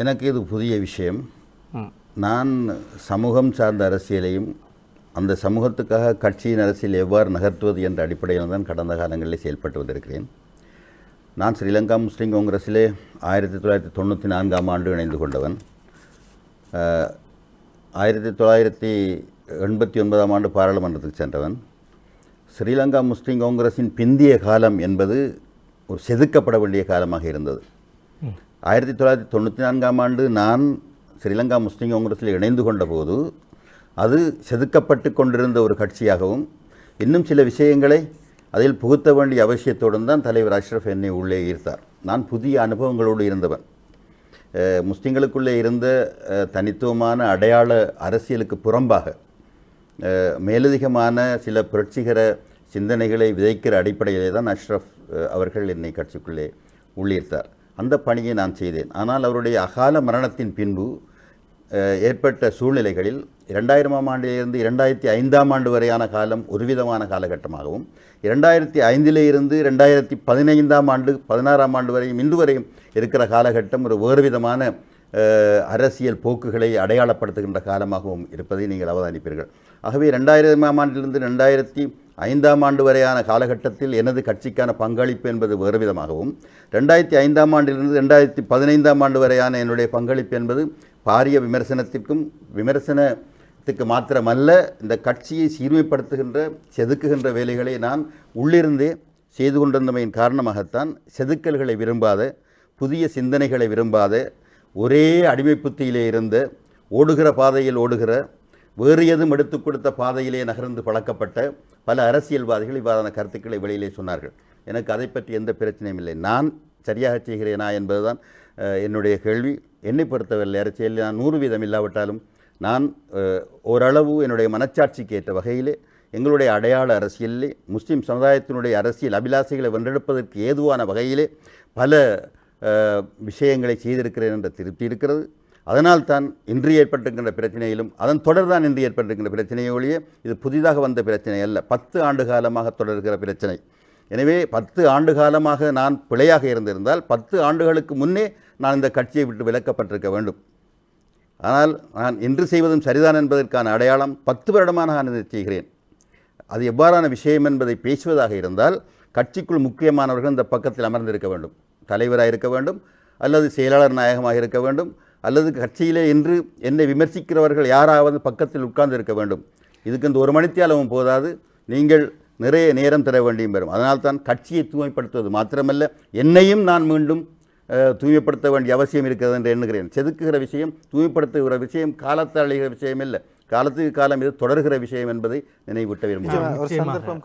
எனக்கு இது புதிய விஷயம். நான் சமூகம் சார்ந்த அரசியலையும் அந்த சமூகத்துக்காக கட்சியின் அரசியல் எவ்வாறு நகர்த்துவது என்ற அடிப்படையில் தான் கடந்த காலங்களில் செயல்பட்டு வந்திருக்கிறேன். நான் ஸ்ரீலங்கா முஸ்லீம் காங்கிரஸிலே ஆயிரத்தி தொள்ளாயிரத்தி தொண்ணூற்றி நான்காம் ஆண்டு இணைந்து கொண்டவன். ஆயிரத்தி தொள்ளாயிரத்தி எண்பத்தி ஒன்பதாம் ஆண்டு பாராளுமன்றத்துக்கு சென்றவன். ஸ்ரீலங்கா முஸ்லீம் காங்கிரஸின் பிந்திய காலம் என்பது ஒரு செதுக்கப்பட வேண்டிய காலமாக இருந்தது. ஆயிரத்தி தொள்ளாயிரத்தி தொண்ணூற்றி நான்காம் ஆண்டு நான் ஸ்ரீலங்கா முஸ்லீம் காங்கிரஸில் இணைந்து கொண்ட போது அது செதுக்கப்பட்டு கொண்டிருந்த ஒரு கட்சியாகவும் இன்னும் சில விஷயங்களை அதில் புகுத்த வேண்டிய அவசியத்துடன் தான் தலைவர் அஷ்ரஃப் என்னை உள்ளே ஈர்த்தார். நான் புதிய அனுபவங்களோடு இருந்தவன். முஸ்லீம்களுக்குள்ளே இருந்த தனித்துவமான அடையாள அரசியலுக்கு புறம்பாக மேலதிகமான சில புரட்சிகர சிந்தனைகளை விதைக்கிற அடிப்படையிலே தான் அஷ்ரஃப் அவர்கள் என்னை கட்சிக்குள்ளே உள்ளீர்த்தார் அந்த பணியை நான் செய்தேன். ஆனால் அவருடைய அகால மரணத்தின் பின்பு ஏற்பட்ட சூழ்நிலைகளில் இரண்டாயிரமாம் ஆண்டிலிருந்து இரண்டாயிரத்தி ஐந்தாம் ஆண்டு வரையான காலம் ஒரு விதமான காலகட்டமாகவும் இரண்டாயிரத்தி ஐந்திலே இருந்து ரெண்டாயிரத்தி பதினைந்தாம் ஆண்டு பதினாறாம் ஆண்டு வரையும் இன்று வரையும் இருக்கிற காலகட்டம் ஒரு வேறு விதமான அரசியல் போக்குகளை அடையாளப்படுத்துகின்ற காலமாகவும் இருப்பதை நீங்கள் அவதானிப்பீர்கள். ஆகவே ரெண்டாயிரமாம் ஆண்டிலிருந்து ரெண்டாயிரத்தி ஐந்தாம் ஆண்டு வரையான காலகட்டத்தில் எனது கட்சிக்கான பங்களிப்பு என்பது வேறு விதமாகவும் ரெண்டாயிரத்தி ஐந்தாம் ஆண்டிலிருந்து ரெண்டாயிரத்தி பதினைந்தாம் ஆண்டு வரையான என்னுடைய பங்களிப்பு என்பது பாரிய விமர்சனத்திற்கும் விமர்சனத்துக்கு மாத்திரமல்ல இந்த கட்சியை சீர்மைப்படுத்துகின்ற செதுக்குகின்ற வேலைகளை நான் உள்ளிருந்தே செய்து கொண்டிருந்தமையின் காரணமாகத்தான் செதுக்கல்களை விரும்பாத புதிய சிந்தனைகளை விரும்பாத ஒரே அடிமை புத்தியிலே ஓடுகிற பாதையில் ஓடுகிற வேறு எதுவும் எடுத்து கொடுத்த பாதையிலே நகர்ந்து பழக்கப்பட்ட பல அரசியல்வாதிகள் இவ்வாறான கருத்துக்களை வெளியிலே சொன்னார்கள். எனக்கு அதை பற்றி எந்த பிரச்சனையும் இல்லை. நான் சரியாக செய்கிறேனா என்பதுதான் என்னுடைய கேள்வி. என்னை பொறுத்தவரை அரசியலில் நான் நூறு வீதம் இல்லாவிட்டாலும் நான் ஓரளவு என்னுடைய மனச்சாட்சிக்கு ஏற்ற வகையிலே எங்களுடைய அடையாள அரசியலிலே முஸ்லீம் சமுதாயத்தினுடைய அரசியல் அபிலாசைகளை வென்றெடுப்பதற்கு ஏதுவான வகையிலே பல விஷயங்களை செய்திருக்கிறேன் என்ற திருப்தி இருக்கிறது. அதனால் தான் இன்று ஏற்பட்டிருக்கின்ற பிரச்சனையிலும் அதன் தொடர் தான் இன்று ஏற்பட்டிருக்கின்ற பிரச்சனையை ஒழிய இது புதிதாக வந்த பிரச்சனை அல்ல. பத்து ஆண்டு காலமாக தொடர்கிற பிரச்சனை. எனவே பத்து ஆண்டு காலமாக நான் பிழையாக இருந்திருந்தால் பத்து ஆண்டுகளுக்கு முன்னே நான் இந்த கட்சியை விட்டு விலக்கப்பட்டிருக்க வேண்டும். ஆனால் நான் இன்று செய்வதும் சரிதான் என்பதற்கான அடையாளம் பத்து வருடமாக நான் இதை செய்கிறேன். அது எவ்வாறான விஷயம் என்பதை பேசுவதாக இருந்தால் கட்சிக்குள் முக்கியமானவர்கள் இந்த பக்கத்தில் அமர்ந்திருக்க வேண்டும். தலைவராக இருக்க வேண்டும் அல்லது செயலாளர் நாயகமாக இருக்க வேண்டும் அல்லது கட்சியிலே இன்று என்னை விமர்சிக்கிறவர்கள் யாராவது பக்கத்தில் உட்கார்ந்து இருக்க வேண்டும். இதுக்கு இந்த ஒரு மணித்தியாலமும் போதாது. நீங்கள் நிறைய நேரம் தர வேண்டியும் வரும் அதனால்தான் கட்சியை தூய்மைப்படுத்துவது மாத்திரமல்ல என்னையும் நான் மீண்டும் தூய்மைப்படுத்த வேண்டிய அவசியம் இருக்கிறது என்று எண்ணுகிறேன். செதுக்குகிற விஷயம் தூய்மைப்படுத்துகிற விஷயம் காலத்தால் அழிகிற விஷயம் இல்லை. காலத்துக்கு காலம் இது தொடர்கிற விஷயம் என்பதை நினைவூட்ட விரும்புகிறேன். ஒரு நிச்சயமாக. சந்தர்ப்பம்